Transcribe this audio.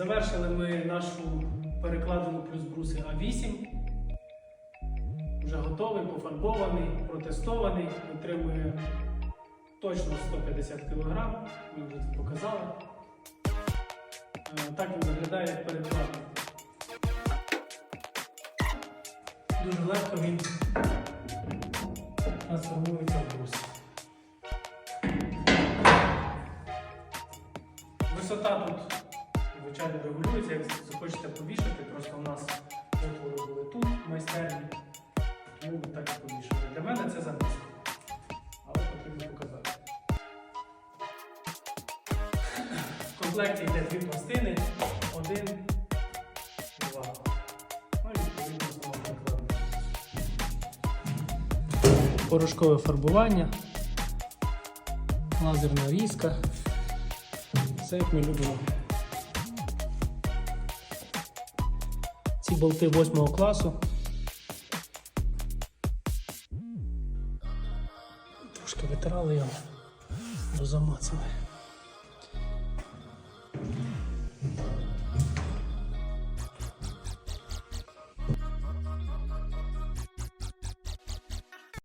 Завершили ми нашу перекладену плюс бруси А8. Вже готовий, пофарбований, протестований, отримує точно 150 кг. Ми вже це показали. Е, Так він виглядає як перекладений. Дуже легко він трансформується в брус. Висота тут, звичайно, регулюється, як захочете повішати, просто у нас отвори були тут, в майстерні, тому ми так і повішали. Для мене це занизько, але потрібно показати. В комплекті йде дві пластини, один, два. Ну і відповідно знову накладно. Порошкове фарбування, лазерна різка. Все як ми любимо. Болти 8 класу. Трошки витирали його, бо